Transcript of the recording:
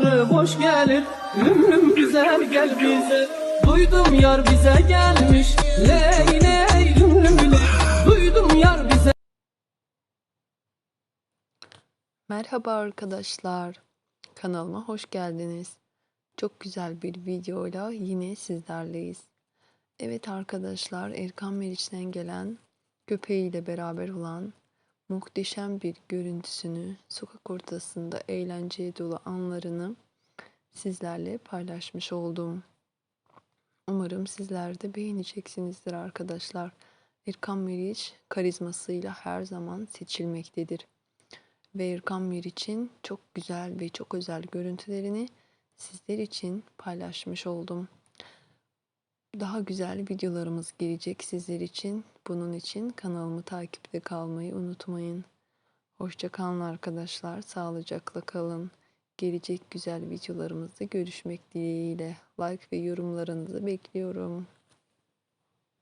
hoş gelir Ümrüm güzel gel bize Duydum yar bize gelmiş Ley ley Duydum yar bize Merhaba arkadaşlar. Kanalıma hoş geldiniz. Çok güzel bir videoyla yine sizlerleyiz. Evet arkadaşlar Erkan Meriç'ten gelen köpeğiyle beraber olan muhteşem bir görüntüsünü sokak ortasında eğlenceye dolu anlarını sizlerle paylaşmış oldum. Umarım sizler de beğeneceksinizdir arkadaşlar. Erkan Meriç karizmasıyla her zaman seçilmektedir ve Erkan Meriç'in çok güzel ve çok özel görüntülerini sizler için paylaşmış oldum. Daha güzel videolarımız gelecek sizler için. Bunun için kanalımı takipte kalmayı unutmayın. Hoşça kalın arkadaşlar. Sağlıcakla kalın. Gelecek güzel videolarımızda görüşmek dileğiyle. Like ve yorumlarınızı bekliyorum.